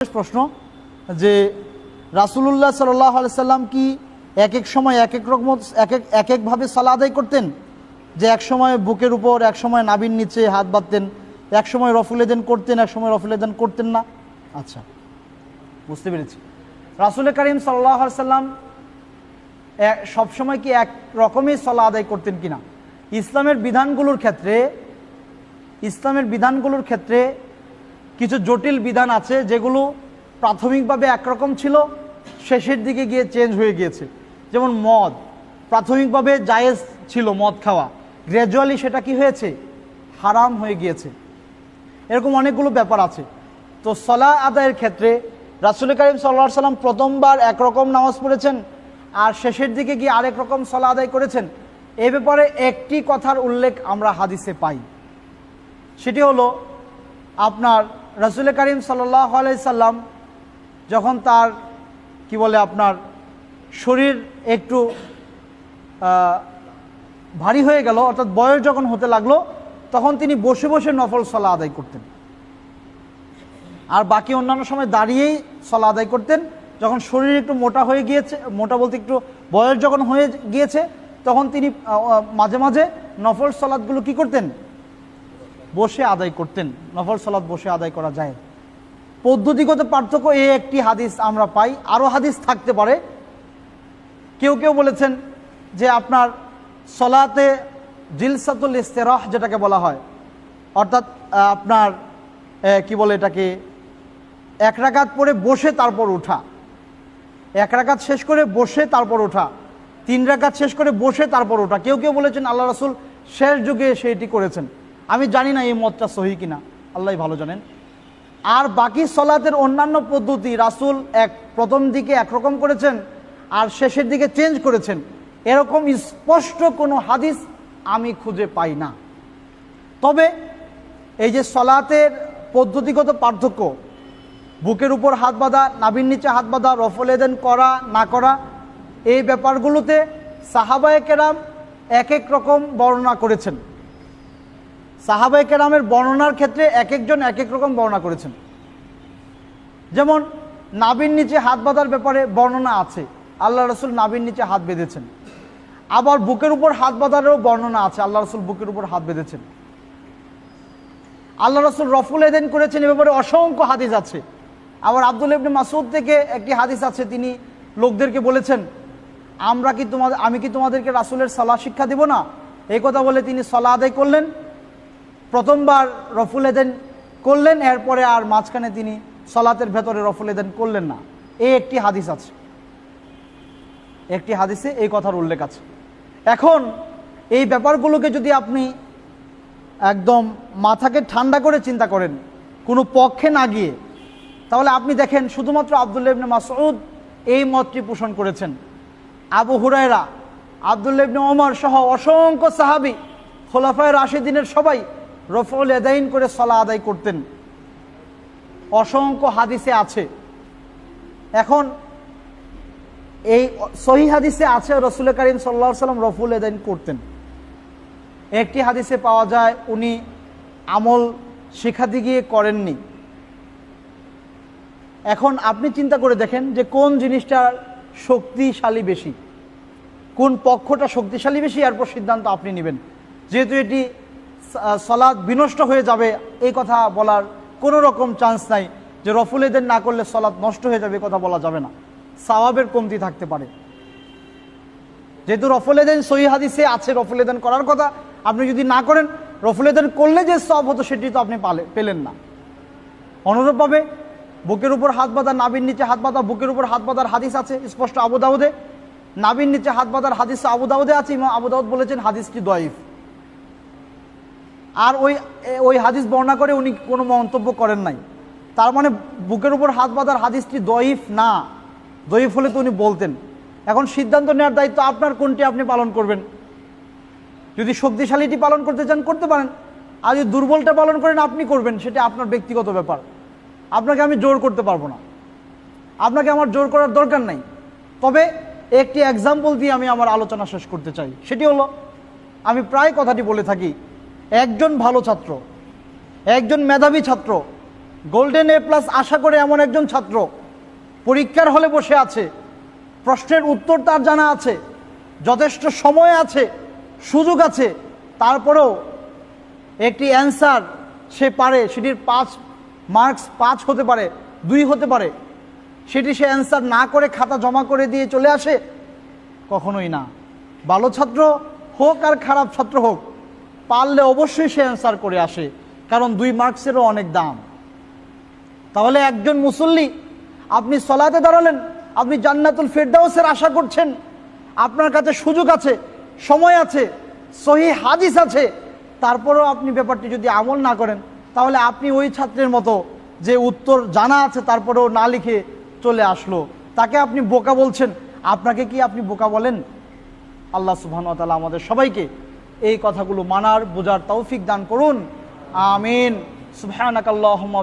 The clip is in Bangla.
প্রশ্ন, যে রাসুলুল্লাহ সাল্লাহ সাল্লাম কি এক এক সময় এক এক রকম এক এক এক একভাবে সালা আদায় করতেন? যে এক সময় বুকের উপর, এক সময় নাবির নিচে হাত বাঁধতেন, এক সময় রফুলেদেন করতেন, এক সময় রফুলেদেন করতেন না? আচ্ছা বুঝতে পেরেছি। রাসুল করিম সাল্লাহ সাল্লাম সবসময় কি এক রকমই সলা আদায় করতেন কিনা? ইসলামের বিধানগুলোর ক্ষেত্রে ইসলামের বিধানগুলোর ক্ষেত্রে কিছু জটিল বিধান আছে যেগুলো প্রাথমিকভাবে একরকম ছিল, শেষের দিকে গিয়ে চেঞ্জ হয়ে গিয়েছে। যেমন মদ, প্রাথমিকভাবে জায়েজ ছিল মদ খাওয়া। গ্র্যাজুয়ালি সেটা কি হয়েছে? হারাম হয়ে গিয়েছে। এরকম অনেকগুলো ব্যাপার আছে। তো সলা আদায়ের ক্ষেত্রে রাসুল করিম সাল্লা সাল্লাম প্রথমবার একরকম নামাজ পড়েছেন আর শেষের দিকে গিয়ে আরেক রকম সলা আদায় করেছেন। এ ব্যাপারে একটি কথার উল্লেখ আমরা হাদিসে পাই। সেটি হলো আপনার রসুল করিম সাল্লাহ সাল্লাম যখন তার, কি বলে আপনার, শরীর একটু ভারী হয়ে গেল, অর্থাৎ বয়স যখন হতে লাগল, তখন তিনি বসে বসে নফল সলা আদায় করতেন। আর বাকি অন্যান্য সময় দাঁড়িয়েই সলা আদায় করতেন। যখন শরীর একটু মোটা হয়ে গিয়েছে, মোটা বলতে একটু বয়স যখন হয়ে গিয়েছে, তখন তিনি মাঝে মাঝে নফল সলাদগুলো কি করতেন? বসে আদায় করতেন, নফল সলাদ বসে আদায় করা যায়। পদ্ধতিগত পার্থক্য এই একটি হাদিস আমরা পাই আরও হাদিস থাকতে পারে। কেউ কেউ বলেছেন যে আপনার সলাতে জিলসাতুল ইস্তেরাহ যেটাকে বলা হয়, অর্থাৎ আপনার কি বলে এটাকে, এক রাকাত পরে বসে তারপর ওঠা, এক রাকাত শেষ করে বসে তারপর ওঠা, তিন রাকাত শেষ করে বসে তারপর ওঠা। কেউ কেউ বলেছেন আল্লাহ রাসুল শেষ যুগে এসে এটি করেছেন। আমি জানি না এই মতটা সহি কিনা। আল্লাহ ভালো জানেন। আর বাকি সলাতের অন্যান্য পদ্ধতি রাসুল এক প্রথম দিকে একরকম করেছেন আর শেষের দিকে চেঞ্জ করেছেন। এরকম স্পষ্ট কোনো হাদিস আমি খুঁজে পাই না। তবে এই যে সলাতের পদ্ধতিগত পার্থক্য, বুকের উপর হাত বাঁধা, নাভির নিচে হাত বাঁধা রফলেদেন করা, না করা, এই ব্যাপারগুলোতে সাহাবায়ে কেরাম এক এক রকম বর্ণনা করেছেন। সাহাবায়ে কেরামের বর্ণনার ক্ষেত্রে এক একজন এক এক রকম বর্ণনা করেছেন। যেমন নাভির নিচে হাত বাঁধার ব্যাপারে বর্ণনা আছে। আল্লাহ রসুল নাবির নিচে হাত বেঁধেছেন। আবার বুকের উপর হাত বাঁধারও বর্ণনা আছে। আল্লাহ রসুল বুকের উপর হাত বেঁধেছেন। আল্লাহ রসুল রফুল এদেন করেছেন এ ব্যাপারে অসংখ্য হাদিস আছে। আবার আব্দুল ইবনে মাসুদ থেকে একটি হাদিস আছে, তিনি লোকদেরকে বলেছেন, আমরা কি তোমাদের, আমি কি তোমাদেরকে রাসুলের সলা শিক্ষা দেব না? এই কথা বলে তিনি সলা আদায় করলেন। প্রথমবার রফুল এদেন করলেন, এরপরে আর মাঝখানে তিনি সলাতের ভেতরে রফুল এদেন করলেন না। এই একটি হাদিস আছে। একটি হাদিসে এই কথার উল্লেখ আছে। এখন এই ব্যাপারগুলোকে যদি আপনি একদম মাথাকে ঠান্ডা করে চিন্তা করেন, কোনো পক্ষে না গিয়ে, তাহলে আপনি দেখেন শুধুমাত্র আবদুল্লাহ ইবনে মাসউদ এই মতটি পোষণ করেছেন। আবু হুরায়রা, আবদুল্লাহ ইবনে ওমর সহ অসংখ্য সাহাবি, খোলাফায় রাশিদিনের সবাই রফুল এদাইন করে সলা আদায় করতেন। অসংখ্য হাদিসে আছে। এখন এই সহি হাদিসে আছে, রসুল করিম সাল্লা সাল্লাম রফুল এদাইন করতেন। একটি হাদিসে পাওয়া যায়, উনি আমল শেখাতে গিয়ে করেননি। এখন আপনি চিন্তা করে দেখেন যে কোন জিনিসটার শক্তিশালী বেশি, কোন পক্ষটা শক্তিশালী বেশি, এরপর সিদ্ধান্ত আপনি নেবেন। যেহেতু এটি সলাদ বিনষ্ট হয়ে যাবে, এই কথা বলার কোনো রকম চান্স নাই যে রফুল এদের না করলে সলাদ নষ্ট হয়ে যাবে কথা বলা যাবে না। সাওয়াবের কমতি থাকতে পারে। যেহেতু রফুলেদেন সহি হাদিসে আছে রফুলেদেন করার কথা, আপনি যদি না করেন রফুলেদেন করলে যে সব হতো, সেটি তো আপনি পালে পেলেন না। অনুরূপভাবে বুকের উপর হাত বাঁধা নাবির নিচে হাত বাঁধা, বুকের উপর হাত বাঁধার হাদিস আছে, স্পষ্ট আবু দাউদে। নাবির নিচে হাত বাঁধার হাদিস আবু দাউদে আছে, ইমাম আবু দাউদ বলেছেন হাদিসটি দয়ীফ। আর ওই ওই হাদিস বর্ণনা করে উনি কোনো মন্তব্য করেন নাই। তার মানে বুকের উপর হাত বাঁধার হাদিসটি দয়ীফ না। দয়ীফ হলে তো উনি বলতেন। এখন সিদ্ধান্ত নেওয়ার দায়িত্ব আপনার কোনটি আপনি পালন করবেন? যদি শক্তিশালীটি পালন করতে চান, করতে পারেন। আর যদি দুর্বলটা পালন করেন, আপনি করবেন। সেটা আপনার ব্যক্তিগত ব্যাপার। আপনাকে আমি জোর করতে পারব না। আপনাকে আমার জোর করার দরকার নাই। তবে একটি এক্সাম্পল দিয়ে আমি আমার আলোচনা শেষ করতে চাই। সেটি হলো, আমি প্রায় কথাটি বলে থাকি। একজন ভালো ছাত্র, একজন মেধাবী ছাত্র গোল্ডেন এ প্লাস আশা করে এমন একজন ছাত্র, পরীক্ষার হলে বসে আছে, প্রশ্নের উত্তর তার জানা আছে, যথেষ্ট সময় আছে, সুযোগ আছে, তারপরেও একটি অ্যান্সার সে পারে, সেটির পাঁচ মার্কস পাঁচ হতে পারে, দুই হতে পারে, সেটি সে অ্যান্সার না করে খাতা জমা করে দিয়ে চলে আসে? কখনোই না। ভালো ছাত্র হোক আর খারাপ ছাত্র হোক পারলে অবশ্যই সে অ্যান্সার করে আসে, কারণ দুই মার্কসেরও অনেক দাম। তাহলে একজন মুসল্লি, আপনি সলাতে দাঁড়ালেন, আপনি জান্নাতুল ফেরদাউসের আশা করছেন, আপনার কাছে সুযোগ আছে, সময় আছে, সহি হাদিস আছে, তারপরেও আপনি ব্যাপারটি যদি আমল না করেন, তাহলে আপনি ওই ছাত্রের মতো যে উত্তর জানা আছে, তারপরেও না লিখে চলে আসলো। তাকে আপনি বোকা বলছেন, আপনাকে কি আপনি বোকা বলেন? আল্লাহ তাআলা আমাদের সবাইকে এই কথাগুলো মানার বোঝার তৌফিক দান করুন। আমিন। সুবহানাকাল্লাহুম্মা